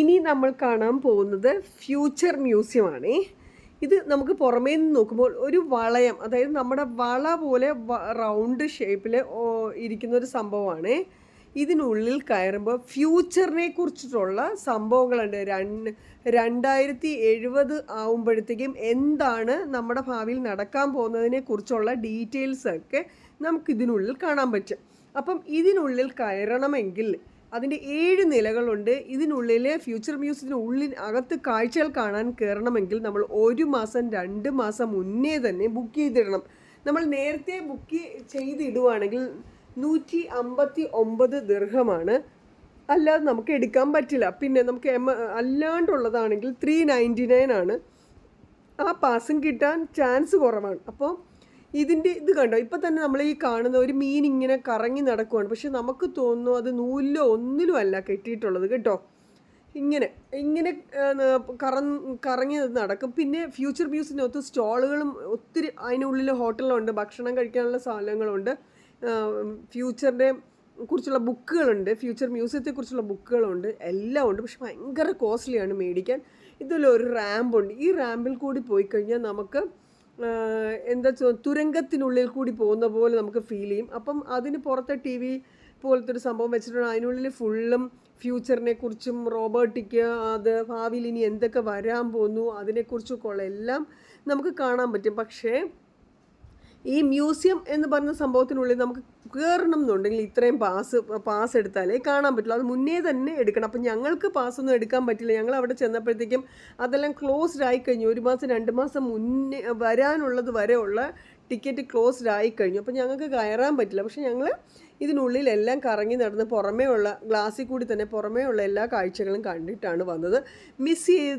ഇനി നമ്മൾ കാണാൻ പോകുന്നത് ഫ്യൂച്ചർ മ്യൂസിയമാണേ. ഇത് നമുക്ക് പുറമേ നിന്ന് നോക്കുമ്പോൾ ഒരു വളയം അതായത് നമ്മുടെ വള പോലെ റൗണ്ട് ഷേപ്പിൽ ഇരിക്കുന്ന ഒരു സംഭവമാണ്. ഇതിനുള്ളിൽ കയറുമ്പോൾ ഫ്യൂച്ചറിനെ കുറിച്ചിട്ടുള്ള സംഭവങ്ങളുണ്ട്. രണ്ട് രണ്ടായിരത്തി എഴുപത് ആവുമ്പോഴത്തേക്കും എന്താണ് നമ്മുടെ ഭാവിയിൽ നടക്കാൻ പോകുന്നതിനെ കുറിച്ചുള്ള ഡീറ്റെയിൽസൊക്കെ നമുക്കിതിനുള്ളിൽ കാണാൻ പറ്റും. അപ്പം ഇതിനുള്ളിൽ കയറണമെങ്കിൽ അതിന്റെ ഏഴ് നിലകളുണ്ട്. ഇതിനുള്ളിൽ ഫ്യൂച്ചർ മ്യൂസിയത്തിന് ഉള്ളിൽ അകത്ത് കാഴ്ചകൾ കാണാൻ കയറണമെങ്കിൽ നമ്മൾ ഒരു മാസം രണ്ട് മാസം മുന്നേ തന്നെ ബുക്ക് ചെയ്തിടണം. നമ്മൾ നേരത്തെ ബുക്ക് ചെയ്തിടുവാണെങ്കിൽ നൂറ്റി അമ്പത്തി ഒമ്പത് ദീർഘമാണ്. അല്ലാതെ നമുക്ക് എടുക്കാൻ പറ്റില്ല. പിന്നെ നമുക്ക് എമ അല്ലാണ്ടുള്ളതാണെങ്കിൽ ത്രീ നയന്റി നയൻ ആണ്. ആ പാസും കിട്ടാൻ ചാൻസ് കുറവാണ്. അപ്പോൾ ഇതിന്റെ ഇത് കണ്ടോ? ഇപ്പം തന്നെ നമ്മൾ ഈ കാണുന്ന ഒരു മീൻ ഇങ്ങനെ കറങ്ങി നടക്കുവാണ്. പക്ഷെ നമുക്ക് തോന്നുന്നു അത് നൂലിലോ ഒന്നിലും അല്ല കെട്ടിയിട്ടുള്ളത് കേട്ടോ. ഇങ്ങനെ ഇങ്ങനെ കറ കറങ്ങി നടക്കും. പിന്നെ ഫ്യൂച്ചർ മ്യൂസിനകത്ത് സ്റ്റോളുകളും ഒത്തിരി അതിനുള്ളിൽ ഹോട്ടലുണ്ട് ഭക്ഷണം കഴിക്കാനുള്ള സാധനങ്ങളുണ്ട്. ഫ്യൂച്ചറിന്റെ കുറിച്ചുള്ള ബുക്കുകളുണ്ട്. ഫ്യൂച്ചർ മ്യൂസിയത്തെക്കുറിച്ചുള്ള ബുക്കുകളുണ്ട്. എല്ലാം ഉണ്ട്. പക്ഷെ ഭയങ്കര കോസ്റ്റ്ലിയാണ് മേടിക്കാൻ. ഇതിലൊരു റാമ്പുണ്ട്. ഈ റാമ്പിൽ കൂടി പോയി കഴിഞ്ഞാൽ നമുക്ക് എന്താ തുരങ്കത്തിനുള്ളിൽ കൂടി പോകുന്ന പോലെ നമുക്ക് ഫീൽ ചെയ്യും. അപ്പം അതിന് പുറത്തെ ടി വി പോലത്തെ ഒരു സംഭവം വെച്ചിട്ടുണ്ട്. അതിനുള്ളിൽ ഫുള്ളും ഫ്യൂച്ചറിനെ കുറിച്ചും റോബോട്ടിക്ക് അത് ഭാവിയിൽ ഇനി എന്തൊക്കെ വരാൻ പോകുന്നു അതിനെക്കുറിച്ചൊക്കെ ഉള്ള എല്ലാം നമുക്ക് കാണാൻ പറ്റും. പക്ഷേ ഈ മ്യൂസിയം എന്ന് പറഞ്ഞ സംഭവത്തിനുള്ളിൽ നമുക്ക് കയറണം എന്നുണ്ടെങ്കിൽ ഇത്രയും പാസ് പാസ് എടുത്താലേ കാണാൻ പറ്റുള്ളൂ. അത് മുന്നേ തന്നെ എടുക്കണം. അപ്പം ഞങ്ങൾക്ക് പാസ് ഒന്നും എടുക്കാൻ പറ്റില്ല. ഞങ്ങൾ അവിടെ ചെന്നപ്പോഴത്തേക്കും അതെല്ലാം ക്ലോസ്ഡ് ആയി കഴിഞ്ഞു. ഒരു മാസം രണ്ട് മാസം മുന്നേ വരാനുള്ളത് വരെയുള്ള ടിക്കറ്റ് ക്ലോസ്ഡ് ആയി കഴിഞ്ഞു. അപ്പം ഞങ്ങൾക്ക് കയറാൻ പറ്റില്ല. പക്ഷെ ഞങ്ങൾ ഇതിനുള്ളിലെല്ലാം കറങ്ങി നടന്ന് പുറമേ ഉള്ള ഗ്ലാസ്സിൽ കൂടി തന്നെ പുറമേ ഉള്ള എല്ലാ കാഴ്ചകളും കണ്ടിട്ടാണ് വന്നത്. മിസ് ചെയ്ത്